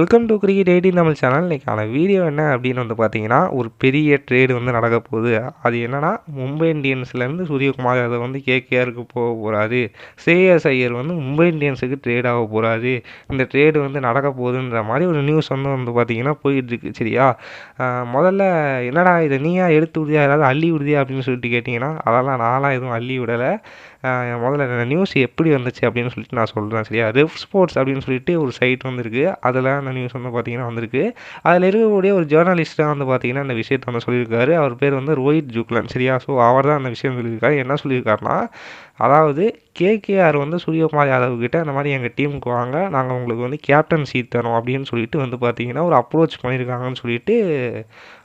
Welcome to cricket eighteen Tamil channel இன்றைக்கான video என்ன அப்படின்னு வந்து பார்த்தீங்கன்னா ஒரு பெரிய ட்ரேடு வந்து நடக்க போகுது. அது என்னென்னா மும்பை இந்தியன்ஸ்லேருந்து சூரியகுமார் யாதவ் வந்து கேகேஆருக்கு போக போகிறாரு ஸ்ரேயஸ் ஐயர் வந்து மும்பை இந்தியன்ஸுக்கு ட்ரேட் ஆக போகிறாரு இந்த ட்ரேடு வந்து நடக்க போகுதுன்ற மாதிரி ஒரு நியூஸ் வந்து வந்து பார்த்தீங்கன்னா போயிட்டுருக்கு சரியா? முதல்ல என்னடா இதை நீயா எடுத்து விடுதியா ஏதாவது அள்ளி விடுதியா அப்படின்னு சொல்லிட்டு கேட்டிங்கன்னா அதெல்லாம் நான்லாம் எதுவும் அள்ளி விடலை. முதல்ல நியூஸ் எப்படி வந்துச்சு அப்படின்னு சொல்லிட்டு நான் சொல்கிறேன் சரியா? ரெஃப் ஸ்போர்ட்ஸ் அப்படின்னு சொல்லிட்டு ஒரு சைட் வந்துருக்கு. அதில் அந்த நியூஸ் வந்து பார்த்தீங்கன்னா வந்திருக்கு. அதில் இருக்கக்கூடிய ஒரு ஜேர்னலிஸ்ட் தான் வந்து பார்த்தீங்கன்னா இந்த விஷயத்தை வந்து சொல்லியிருக்காரு. அவர் பேர் வந்து ரோஹித் ஜுக்லன் சரியா? ஸோ அவர் தான் அந்த விஷயம் சொல்லியிருக்காரு. என்ன சொல்லியிருக்காருன்னா அதாவது கேகேஆர் வந்து சூரியகுமார் யாதவ் கிட்ட அந்த மாதிரி எங்கள் டீமுக்கு வாங்க நாங்கள் உங்களுக்கு வந்து கேப்டன் சீட் தரோம் அப்படின்னு சொல்லிட்டு வந்து பார்த்தீங்கன்னா ஒரு அப்ரோச் பண்ணியிருக்காங்கன்னு சொல்லிட்டு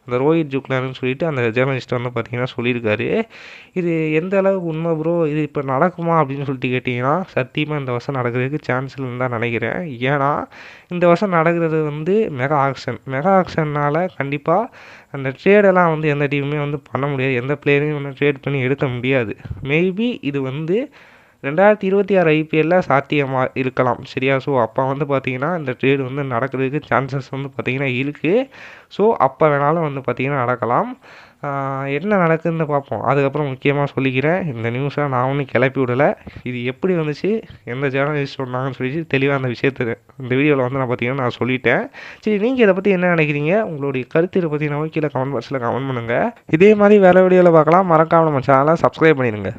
அந்த ரோஹித் ஜுக்லன்னு சொல்லிட்டு அந்த ஜேர்னலிஸ்ட் வந்து பார்த்தீங்கன்னா சொல்லியிருக்காரு. இது எந்த அளவுக்கு உண்மை ப்ரோ இது இப்போ நடக்குமா? அப்படின்னு சொல்லிட்டு கேட்டிங்கன்னா சத்தியமாக இந்த வருஷம் நடக்கிறதுக்கு சான்ஸ் இல்லைன்னு தான் நினைக்கிறேன். ஏன்னா இந்த வருஷம் நடக்கிறது வந்து மெகா ஆக்ஷன் மெகா ஆக்ஷன்னால் கண்டிப்பாக அந்த ட்ரேடெல்லாம் வந்து எந்த டீமுமே வந்து பண்ண முடியாது. எந்த பிளேயரையும் வந்து ட்ரேட் பண்ணி எடுக்க முடியாது. மேபி இது வந்து ரெண்டாயிரத்தி இருபத்தி ஆறு ஐபிஎல்லில் சாத்தியமாக இருக்கலாம் சரியா? ஸோ அப்போ வந்து பார்த்தீங்கன்னா இந்த ட்ரேடு வந்து நடக்கிறதுக்கு சான்சஸ் வந்து பார்த்தீங்கன்னா இருக்குது ஸோ அப்போ வேணாலும் வந்து பார்த்தீங்கன்னா நடக்கலாம். என்ன நடக்குதுன்னு பார்ப்போம் அதுக்கப்புறம் முக்கியமாக சொல்லிக்கிறேன் இந்த நியூஸை நான் ஒன்றும் கிளப்பி விடலை. இது எப்படி வந்துச்சு எந்த ஜேர்னலிஸ்ட் சொன்னாங்கன்னு சொல்லி தெளிவாக அந்த விஷயத்தை இந்த வீடியோவில் வந்து நான் பார்த்தீங்கன்னா நான் சொல்லிட்டேன். சரி நீங்கள் இதை பற்றி என்ன நினைக்கிறீங்க? உங்களுடைய கருத்து இதை பற்றி நம்ம கீழே கமெண்ட் பாக்ஸில் கமெண்ட் பண்ணுங்கள் இதே மாதிரி வேறு வீடியோவில் பார்க்கலாம். மறக்காமல் நம்ம சேனலை சப்ஸ்கிரைப் பண்ணிடுங்க.